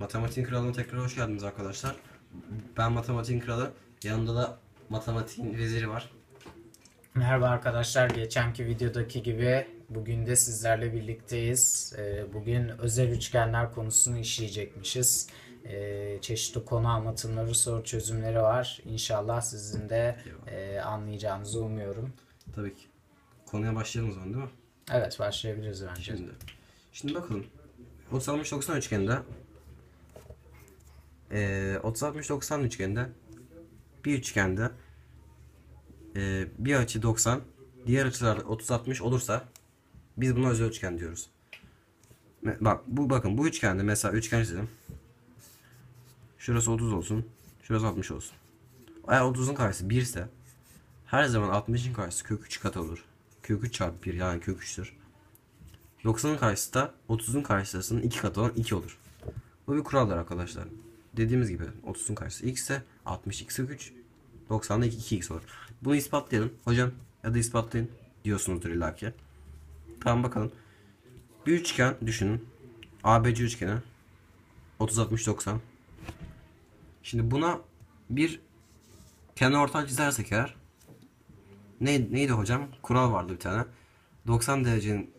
Matematiğin Kralı'na tekrar hoş geldiniz arkadaşlar. Ben Matematiğin Kralı. Yanımda da Matematiğin Veziri var. Merhaba arkadaşlar. Geçenki videodaki gibi bugün de sizlerle birlikteyiz. Ee, Bugün özel üçgenler konusunu işleyecekmişiz. Ee, Çeşitli konu anlatımları, soru çözümleri var. İnşallah sizin de e, anlayacağınızı umuyorum. Tabii ki. Konuya başlayalım o zaman değil mi? Evet başlayabiliriz bence. Şimdi. Şimdi bakalım. 30 60 90 üçgende eee 30 60 90 üçgende bir üçgende eee bir açı 90 diğer açılar 30 60 olursa biz buna özel üçgen diyoruz. Bak bu bakın bu üçgende mesela üçgen çizelim. Şurası 30 olsun. Şurası 60 olsun. Eğer 30'un karşısı 1 ise her zaman 60'ın karşısı kök 3 katı olur. Kök 3 çarpı 1 yani kök 3'tür. 90'ın karşısı da 30'un karşısının 2 katı olan 2 olur. Bu bir kuraldır arkadaşlar. Dediğimiz gibi 30'un karşısı x ise 60 x kök 3 90'da 2 2x olur. Bunu ispatlayalım. Hocam ya da ispatlayın diyorsunuzdur illaki. Tamam bakalım. Bir üçgen düşünün. ABC üçgeni 30 60 90. Şimdi buna bir kenar ortay çizersek eğer ne, neydi hocam? Kural vardı bir tane. 90 derecenin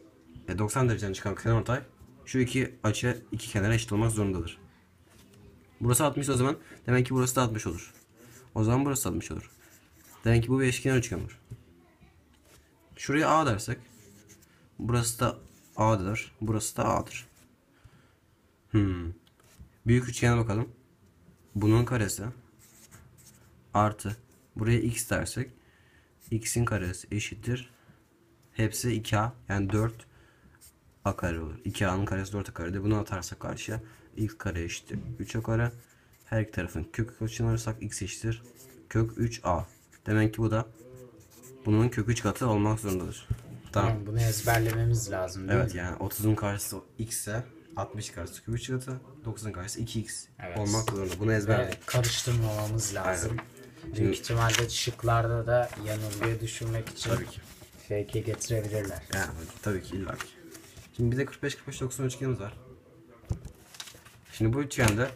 e, 90 dereceden çıkan kenarortay şu iki açı iki kenara eşit olmak zorundadır. Burası 60 o zaman demek ki burası da 60 olur. O zaman burası da 60 olur. Demek ki bu bir eşkenar üçgen olur. Şuraya A dersek burası da A'dır. Burası da A'dır. Hmm. Büyük üçgene bakalım. Bunun karesi artı buraya x dersek x'in karesi eşittir. Hepsi 2a yani 4 a kare olur. 2a'nın karesi 4 a karedir. Bunu atarsak karşıya x kare eşittir 3 a kare. Her iki tarafın kök açını alırsak x eşittir kök 3a. Demek ki bu da bunun kök 3 katı olmak zorundadır. Tamam. Yani bunu ezberlememiz lazım değil Evet mi? yani 30'un karşısı x ise 60 karşısı kök 3 katı. 9'un karşısı 2x Evet. olmak zorunda. Bunu ezber. Ve karıştırmamamız lazım. Büyük ihtimalle şıklarda da yanılgıya düşürmek için Tabii ki. fake'e getirebilirler. Yani tabii ki illa ki. Şimdi bir de 45 45 90 üçgenimiz var. Şimdi bu üçgende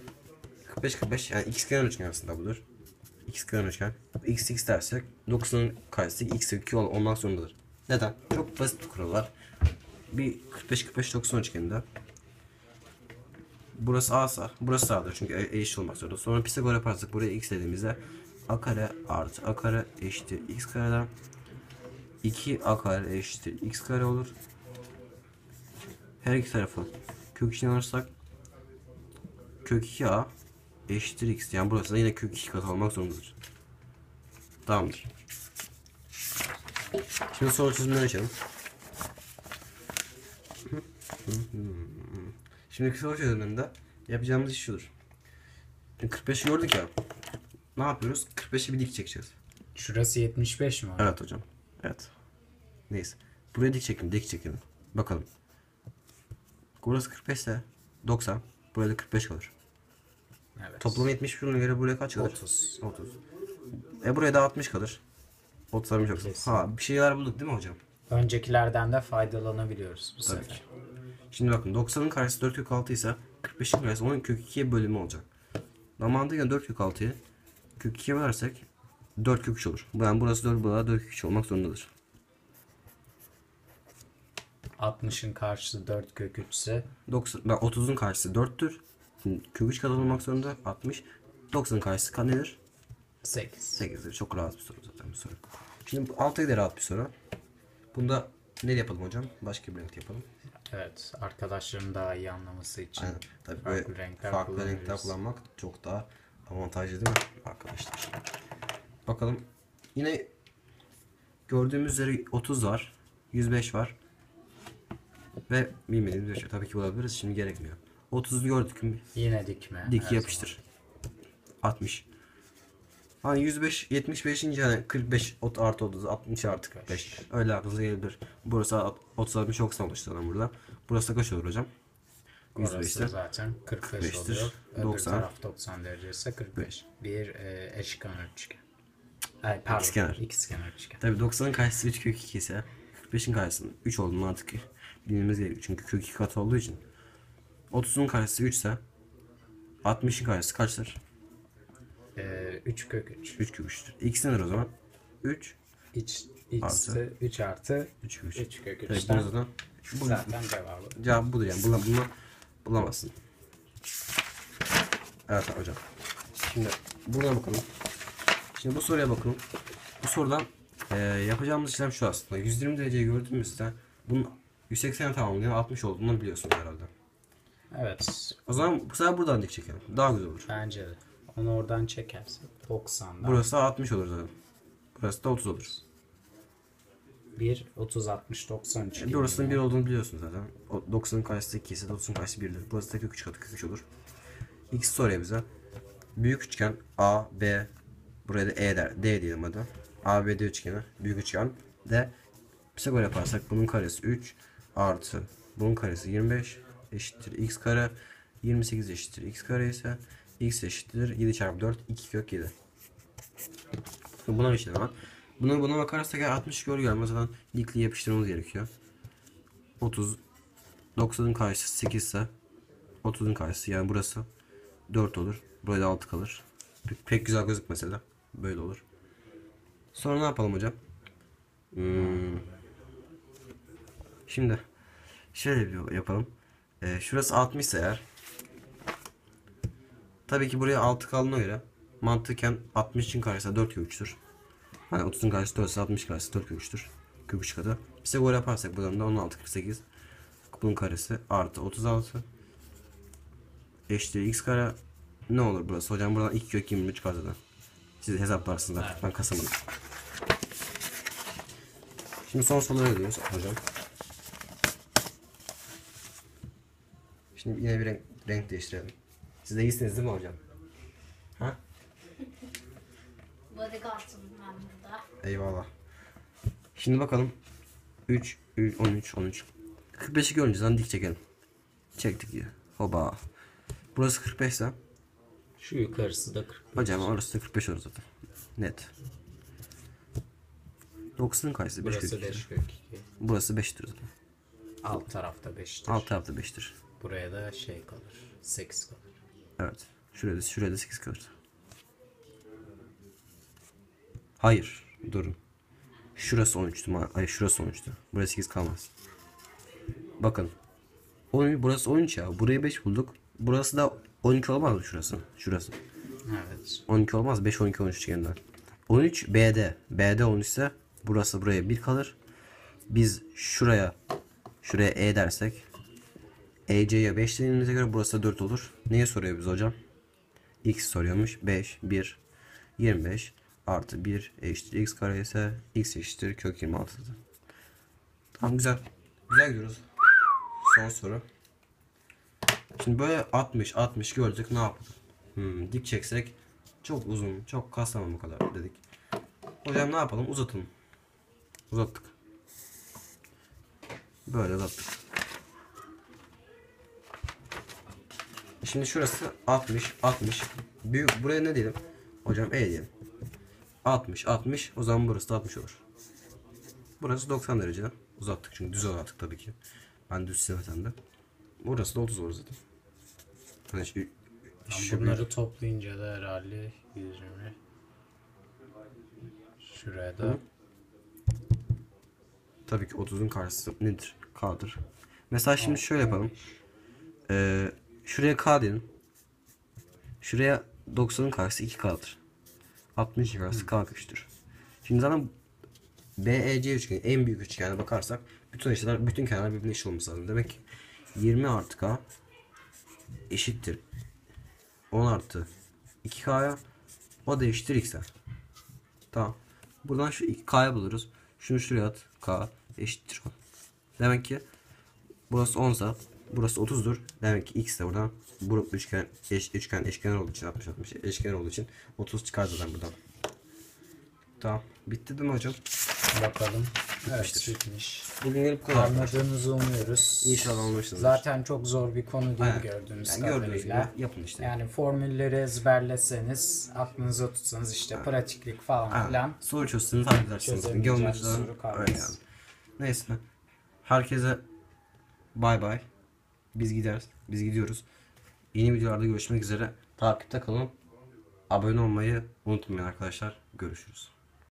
45 45 yani x kenar üçgen aslında budur. X kenar üçgen. X x dersek 90'ın karşısı x 2 ol- olmak zorundadır. Neden? Çok basit bir kural var. Bir 45 45 90 üçgeninde Burası A ise burası A'dır çünkü e- eşit olmak zorunda. Sonra Pisagor yaparsak buraya x dediğimizde a kare artı a kare eşittir x kareden 2 a kare eşittir x kare olur. Her iki tarafı kök içine alırsak kök 2a eşittir x. Yani burası da yine kök 2 katı olmak zorundadır. Tamamdır. Şimdi soru çözümleri açalım. Şimdi soru çözümlerinde yapacağımız iş şudur. 45'i gördük ya. Ne yapıyoruz? 45'i bir dik çekeceğiz. Şurası 75 mi? abi? Evet hocam. Evet. Neyse. Buraya dik çekelim. Dik çekelim. Bakalım. Burası 45 ise 90. Buraya da 45 kalır. Evet. Toplam 70 bölüne göre buraya kaç kalır? 30. 30. E buraya da 60 kalır. 30 60 60. Kesin. Ha bir şeyler bulduk değil mi hocam? Öncekilerden de faydalanabiliyoruz bu Tabii sefer. ki. Şimdi bakın 90'ın karşısı 4 kök 6 ise 45'in karşısı onun kök 2'ye bölümü olacak. Mantıken 4 kök 6'yı kök 2'ye bölersek 4 kök 3 olur. Yani burası 4 burada 4 kök 3 olmak zorundadır. 60'ın karşısı 4 kök 3 ise 90, bak 30'un karşısı 4'tür. Şimdi kök 3 kadar olmak zorunda 60. 90'ın karşısı kaç nedir? 8. 8'dir. Çok rahat bir soru zaten bu soru. Şimdi bu 6'ya da rahat bir soru. Bunda ne yapalım hocam? Başka bir renk yapalım. Evet, arkadaşların daha iyi anlaması için Aynen. Tabii farklı böyle renkler farklı renkler kullanmak çok daha avantajlı değil mi arkadaşlar? Bakalım. Yine gördüğümüz üzere 30 var. 105 var. Ve bilmediğimiz bir şey. Tabii ki bulabiliriz. Şimdi gerekmiyor. 30'u gördük mü? Yine dikme. Dik her yapıştır. 60. Hani 105, 75. yani 45 ot artı 30, 60 artı 45. Öyle aklınıza gelebilir. Burası 30, 60, 90 oluştu lan burada. Burası kaç olur hocam? zaman. Orası 105'te. zaten 45 45'tir. oluyor. Öbür 90. taraf 90 derece ise 45. Bir e, eşkenar üçgen. Ay, pardon. İkizkenar. İkizkenar üçgen. Tabii 90'ın karşısı 3 kök 2 ise 45'in karşısının 3 olduğunu artık bilmemiz gerekiyor. Çünkü kök 2 katı olduğu için. 30'un karşısı 3 ise 60'ın karesi kaçtır? Ee, 3 kök 3. 3 kök 3'tür. X nedir o zaman? 3 İç, x Artı. 3 artı 3 kök 3. 3 kök Evet, 3'ten bunu zaten bu, zaten cevabı. cevap budur yani. Bunu, bunu bulamazsın. Evet hocam. Şimdi buna bakalım. Şimdi bu soruya bakalım. Bu sorudan eee, yapacağımız işlem şu aslında. 120 dereceyi gördüğümüzde bunun 180'e tamamlayan 60 olduğunu biliyorsunuz herhalde. Evet. O zaman bu sefer buradan dik çekelim. Daha güzel olur. Bence de. Onu oradan çekersin. 90'dan. Burası 60 olur zaten. Burası da 30 olur. 1, 30, 60, 93. E, Burasının 1 olduğunu biliyorsunuz zaten. O 90'ın karşısı 2 ise 90'ın karşısı 1'dir. Burası da kök 3 katı kök 3 olur. X soruyor bize. Büyük üçgen A, B, buraya da E der. D diyelim hadi. A, B, D üçgeni. Büyük üçgen. D. Pisagor yaparsak bunun karesi 3 artı bunun karesi 25 eşittir x kare 28 eşittir x kare ise x eşittir 7 çarpı 4 2 kök 7. Şimdi Buna şey var. Buna, buna bakarsak eğer 60 gör gelmez zaten dikli yapıştırmamız gerekiyor. 30 90'ın karşısı 8 ise 30'un karşısı yani burası 4 olur. Buraya da 6 kalır. Pek, pek güzel gözükmese de böyle olur. Sonra ne yapalım hocam? Hmm. Şimdi şöyle bir yapalım. Ee, şurası 60 ise eğer tabii ki buraya 6 kaldığına göre mantıken 60'ın karşısı 4 kök 3'tür. Hani 30'un karşısı 4 ise 60 karşısı 4 kök 3'tür. Kök 3 katı. Bize gol yaparsak buradan da 16 48 bunun karesi artı 36 eşittir x kare ne olur burası hocam buradan 2 kök 23 çıkar zaten. Siz hesaplarsınız artık ben kasamadım. Şimdi son sorulara gidiyoruz hocam. Şimdi yine bir renk, renk değiştirelim. Siz de iyisiniz değil mi hocam? Ha? Bodyguard'ım ben burada. Eyvallah. Şimdi bakalım. 3, 3 13, 13. 45'i görünce zaten dik çekelim. Çektik ya. Hoba. Burası 45 ise Şu yukarısı da 40. hocam orası da 45 olur zaten. Net. 90'ın karşısı 5 Burası 5 kök 2. Burası 5'tir zaten. Alt tarafta 5'tir. Alt tarafta 5'tir. Buraya da şey kalır. 8 kalır. Evet. Şuraya da, şuraya da 8 kalır. Hayır. Durun. Şurası 13'tü. ma- Ay şurası 13'tü. Burası 8 kalmaz. Bakın. 13, burası 13 ya. Burayı 5 bulduk. Burası da 12 olmaz mı şurası? Şurası. Evet. 12 olmaz. 5, 12, 13 üçgeninden. 13 B'de. B'de 13 ise burası buraya 1 kalır. Biz şuraya şuraya E dersek EC'ye 5 dediğimize göre burası da 4 olur. Neyi soruyor biz hocam? X soruyormuş. 5, 1, 25 artı 1 eşittir x kare ise x eşittir kök 26. Tamam güzel. Güzel gidiyoruz. Son soru. Şimdi böyle 60 60 gördük ne yapalım? Hmm, dik çeksek çok uzun, çok kaslamam bu kadar dedik. Hocam ne yapalım? Uzatalım. Uzattık. Böyle uzattık. Şimdi şurası 60, 60. Büyük, buraya ne diyelim? Hocam E diyelim. 60, 60. O zaman burası da 60 olur. Burası 90 derece. Uzattık çünkü düz uzattık tabii ki. Ben düz sevmesem de. Burası da 30 olur zaten. Hani şu, şu Bunları toplayınca da herhalde 120. Şuraya da Tabii ki 30'un karşısı nedir? K'dır. Mesela şimdi şöyle yapalım. Ee, şuraya K diyelim. Şuraya 90'ın karşısı 2K'dır. 60'ın karşısı K köşktür. Şimdi zaten BEC üçgeni en büyük üçgene bakarsak bütün açılar bütün kenarlar birbirine eşit olması lazım. Demek ki 20 artı K eşittir 10 artı 2K'ya o da eşittir X'e. Tamam. Buradan şu 2K'ya buluruz. Şunu şuraya at. K eşittir 10. Demek ki burası 10 sa burası 30'dur. Demek ki X de buradan bu üçgen eş, üçgen eşkenar olduğu için 60 60 eşkenar olduğu için 30 çıkar zaten buradan. Tamam. Bitti değil mi hocam? bakalım. Evet bitmiş. Bugün bu kadar. Anladığınızı umuyoruz. İnşallah anlamışsınızdır. Zaten çok zor bir konu değil Aynen. gördüğünüz Yani gördüğünüz kadarıyla. gibi yapın işte. Yani formülleri ezberleseniz, aklınıza tutsanız işte pratiklik falan filan. soru çözseniz halledersiniz. Geometriden soru kalmaz. öyle yani. Neyse. Herkese bay bay. Biz gideriz. Biz gidiyoruz. Yeni videolarda görüşmek üzere. Takipte kalın. Abone olmayı unutmayın arkadaşlar. Görüşürüz.